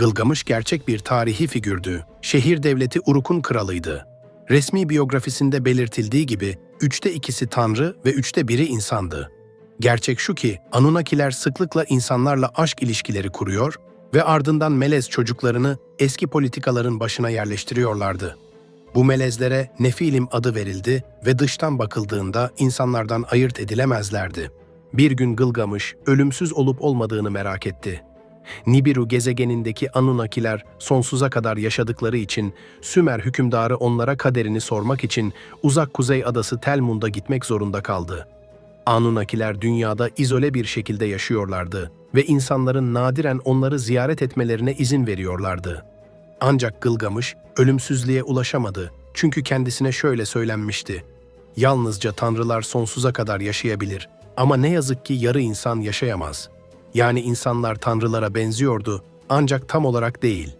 Gılgamış gerçek bir tarihi figürdü. Şehir devleti Uruk'un kralıydı. Resmi biyografisinde belirtildiği gibi üçte ikisi tanrı ve üçte biri insandı. Gerçek şu ki Anunnakiler sıklıkla insanlarla aşk ilişkileri kuruyor ve ardından melez çocuklarını eski politikaların başına yerleştiriyorlardı. Bu melezlere Nefilim adı verildi ve dıştan bakıldığında insanlardan ayırt edilemezlerdi. Bir gün Gılgamış ölümsüz olup olmadığını merak etti. Nibiru gezegenindeki Anunnakiler sonsuza kadar yaşadıkları için Sümer hükümdarı onlara kaderini sormak için uzak kuzey adası Telmun'da gitmek zorunda kaldı. Anunnakiler dünyada izole bir şekilde yaşıyorlardı ve insanların nadiren onları ziyaret etmelerine izin veriyorlardı. Ancak Gılgamış ölümsüzlüğe ulaşamadı çünkü kendisine şöyle söylenmişti. Yalnızca tanrılar sonsuza kadar yaşayabilir ama ne yazık ki yarı insan yaşayamaz. Yani insanlar tanrılara benziyordu ancak tam olarak değil.